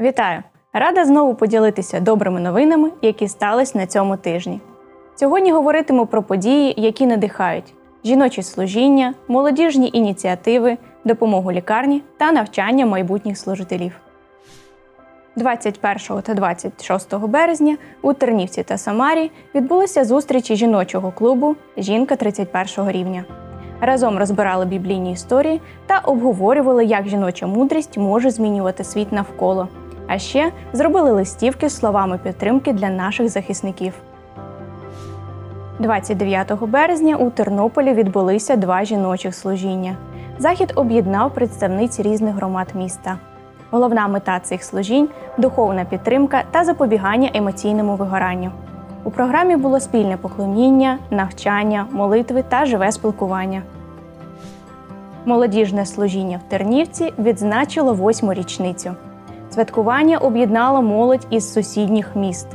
Вітаю! Рада знову поділитися добрими новинами, які стались на цьому тижні. Сьогодні говоритиму про події, які надихають: жіночі служіння, молодіжні ініціативи, допомогу лікарні та навчання майбутніх служителів. 21 та 26 березня у Тернівці та Самарі відбулися зустрічі жіночого клубу Жінка 31 рівня. Разом розбирали біблійні історії та обговорювали, як жіноча мудрість може змінювати світ навколо. А ще зробили листівки з словами підтримки для наших захисників. 29 березня у Тернополі відбулися два жіночих служіння. Захід об'єднав представниць різних громад міста. Головна мета цих служінь духовна підтримка та запобігання емоційному вигоранню. У програмі було спільне поклоніння, навчання, молитви та живе спілкування. Молодіжне служіння в Тернівці відзначило восьму річницю. Святкування об'єднало молодь із сусідніх міст.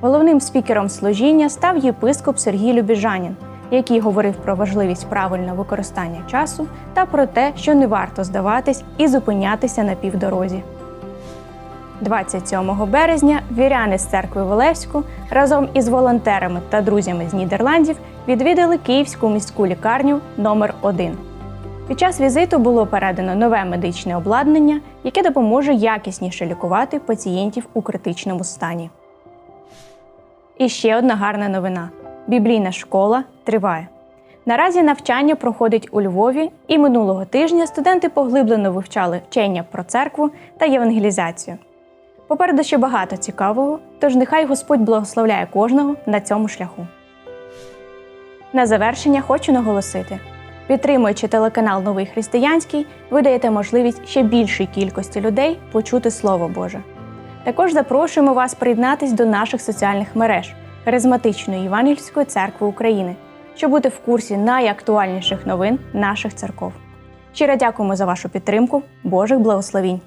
Головним спікером служіння став єпископ Сергій Любіжанін, який говорив про важливість правильного використання часу та про те, що не варто здаватись і зупинятися на півдорозі. 27 березня віряни з церкви в Олевську разом із волонтерами та друзями з Нідерландів відвідали Київську міську лікарню номер 1 Під час візиту було передано нове медичне обладнання, яке допоможе якісніше лікувати пацієнтів у критичному стані. І ще одна гарна новина: біблійна школа триває. Наразі навчання проходить у Львові, і минулого тижня студенти поглиблено вивчали вчення про церкву та євангелізацію. Попереду ще багато цікавого, тож нехай Господь благословляє кожного на цьому шляху. На завершення хочу наголосити: підтримуючи телеканал Новий Християнський, ви даєте можливість ще більшій кількості людей почути Слово Боже. Також запрошуємо вас приєднатись до наших соціальних мереж Харизматичної Євангельської церкви України, щоб бути в курсі найактуальніших новин наших церков. Щиро дякуємо за вашу підтримку. Божих благословінь!